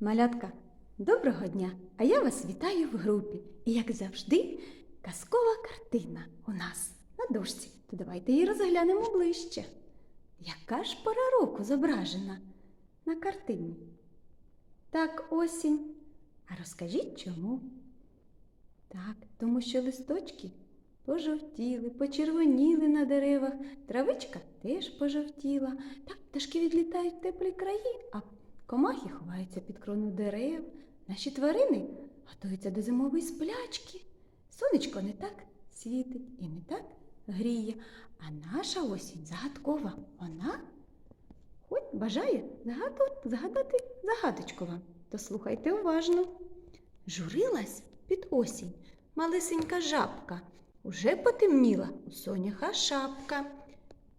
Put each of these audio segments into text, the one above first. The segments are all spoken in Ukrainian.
Малятка, доброго дня! А я вас вітаю в групі. І як завжди, казкова картина у нас на дошці. То давайте її розглянемо ближче. Яка ж пора року зображена на картині? Так, осінь. А розкажіть чому? Так, тому що листочки пожовтіли, почервоніли на деревах, травичка теж пожовтіла. Так, пташки відлітають в теплі краї, а комахи ховаються під крону дерев. Наші тварини готуються до зимової сплячки. Сонечко не так світить і не так гріє. А наша осінь загадкова. Вона хоч бажає загадати загадочку вам. То слухайте уважно. Журилась під осінь малесенька жабка. Уже потемніла у соняха шапка.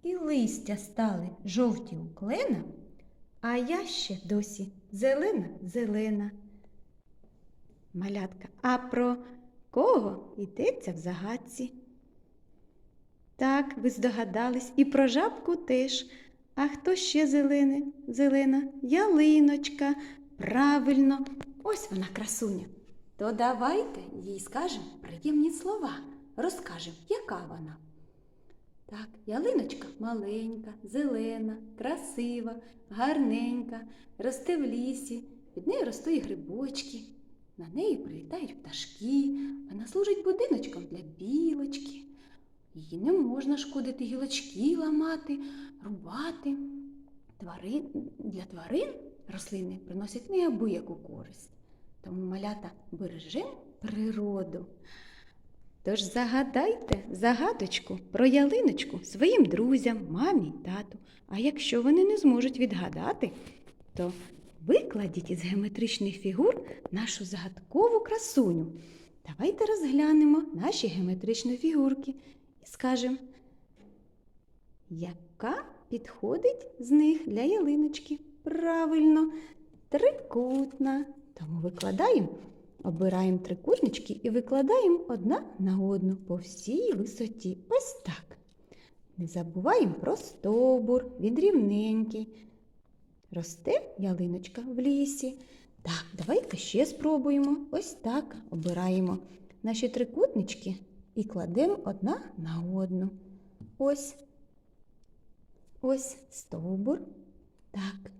І листя стали жовті у клена, а я ще досі зелена, зелена. Малятка, а про кого йдеться в загадці? Так, ви здогадались, і про жабку теж. А хто ще зелене? Зелена? Ялиночка. Правильно, ось вона красуня. То давайте їй скажемо приємні слова, розкажемо, яка вона. Так, ялиночка маленька, зелена, красива, гарненька, росте в лісі, від неї ростуть грибочки, на неї прилітають пташки, вона служить будиночком для білочки. Її не можна шкодити гілочки ламати, рубати. Тварин, для тварин рослини приносять неабияку користь. Тому малята бережемо природу. Тож загадайте загадочку про ялиночку своїм друзям, мамі, тату. А якщо вони не зможуть відгадати, то викладіть із геометричних фігур нашу загадкову красуню. Давайте розглянемо наші геометричні фігурки і скажемо, яка підходить з них для ялиночки? Правильно, трикутна. Тому викладаємо, обираємо трикутнички і викладаємо одна на одну по всій висоті. Ось так. Не забуваємо про стовбур, він рівненький. Росте ялиночка в лісі. Так, давайте ще спробуємо. Ось так обираємо наші трикутнички і кладемо одна на одну. Ось. Ось стовбур. Так.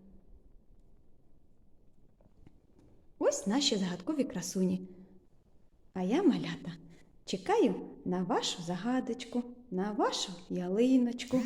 Ось наші загадкові красуні. А я, малята, чекаю на вашу загадочку, на вашу ялиночку.